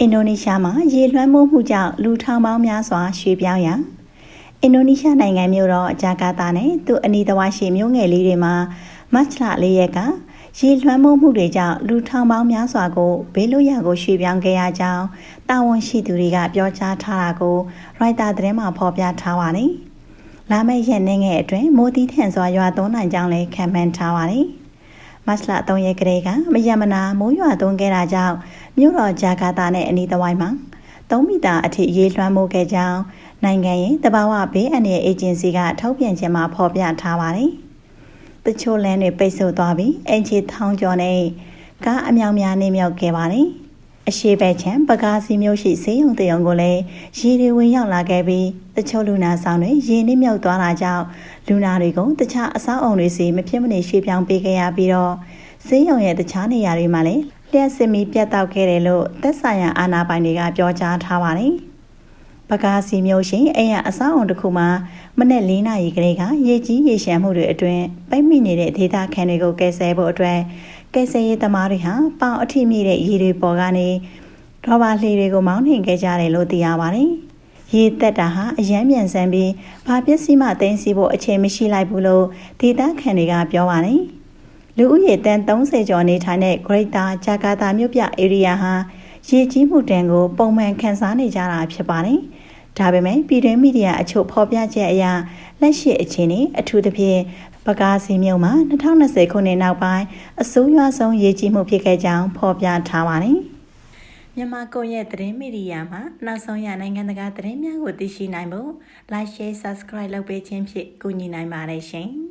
အင်ဒိုနီးရှားမှာရေလွှမ်းမိုးမှုကြောင့်လူထောင်ပေါင်းများစွာရွှေ့ပြောင်းရအင်ဒိုနီးရှားနိုင်ငံမြို့တော်ဂျာကာတာနဲ့သူ့အနီးတစ်ဝိုက်ရှိမြို့ငယ်လေးတွေမှာမတ်လ၄ရက်ကရေလွှမ်းမိုးမှုတွေကြောင့်လူထောင်ပေါင်းများစွာကိုဘေးလွတ်ရာကိုရွှေ့ပြောင်းခဲ့ရကြောင်းတာဝန်ရှိသူတွေကပြောကြားထားတာကိုရိုက်တာသတင်းမှာဖော်ပြထားပါတယ်။လာမယ့်ရက်နေ့ငယ်အတွင်းမိုးသီးထန်စွာရွာသွန်းနိုင်ကြောင်းလည်းခံမှန်းထားပါတယ်။မတ်လ3ရက်ကလေးကမယမနာမိုးရွာသွန်းခဲ့တာကြောင့် မြို့တော်ဂျာကာတာနဲ့အနီးတစ်ဝိုက်မှာ3မီတာအထိရေလွှမ်းမိုးခဲ့ကြောင်းနိုင်ငံရဲ့တဘာဝဘေးအန္တရာယ်အေဂျင်စီကထုတ်ပြန်ခြင်းမှာဖော်ပြထားပါတယ်။တချို့လမ်းတွေပိတ်ဆို့သွားပြီးအင်ချီထောင်းကျော်နဲ့ကားအမြောင်များနေမြောက်ခဲ့ပါတယ်။အရှိဘက်ချံပကားစီမျိုးရှိစေးရုံတရုံကိုလည်းရေတွေဝင်ရောက်လာခဲ့ပြီးတချို့လူနာဆောင်တွေရေနစ်မြုပ်သွားတာကြောင့်လူနာတွေကိုတခြားအဆောက်အုံတွေစီမဖြစ်မနေရွှေ့ပြောင်းပေးခဲ့ရပြီးတော့စေးရုံရဲ့တခြားနေရာတွေမှာလည်း လျှက်စစ်မီပြတ်တောက်ခဲ့တယ်လို့သက်ဆိုင်ရာအာဏာပိုင်တွေကပြောကြားထားပါတယ်။ပကားစီမျိုးရှင်အိမ်ရအဆောက်အုံတစ်ခုမှာမနေ့၄နာရီကလေးကရေကြီးရေရှမ်းမှုတွေအတွင်းပိတ်မိနေတဲ့ဒေသခံတွေကိုကယ်ဆယ်ဖို့အတွက်ကယ်ဆယ်ရေးသမားတွေဟာပေါင်အထိမြင့်တဲ့ရေတွေပေါ်ကနေဒေါ်ဘာလှေတွေကိုမောင်းနှင်ခဲ့ကြတယ်လို့သိရပါတယ်။ရေတက်တာဟာအယမ်းမြန်ဆန်ပြီးဘာပစ္စည်းမှသိမ်းဆည်းဖို့အချိန်မရှိလိုက်ဘူးလို့ဒေသခံတွေကပြောပါတယ်။ လူဦးရေတန်30ကျော်နေထိုင်တဲ့ Greater Jakarta မြို့ပြ area ဟာရေကြီးမှုတန်ကိုပုံမှန်ခန်းစားနေကြတာဖြစ်ပါတယ်။ဒါပေမဲ့ပြည်တွင်းမီဒီယာအချို့ဖော်ပြချက်အရလက်ရှိအခြေအနေအထူးသဖြင့်ပကားစီမြို့မှာ2020ခုနှစ်နောက်ပိုင်းအဆိုးရွားဆုံးရေကြီးမှုဖြစ်ခဲ့ကြောင်းဖော်ပြထားပါတယ်။မြန်မာကွန်ရက်သတင်းမီဒီယာမှာနောက်ဆုံးရနိုင်ငံတကာသတင်းများကိုသိရှိနိုင်ဖို့ like share subscribe လုပ်ပေးခြင်းဖြင့်ကူညီနိုင်ပါတယ်ရှင်။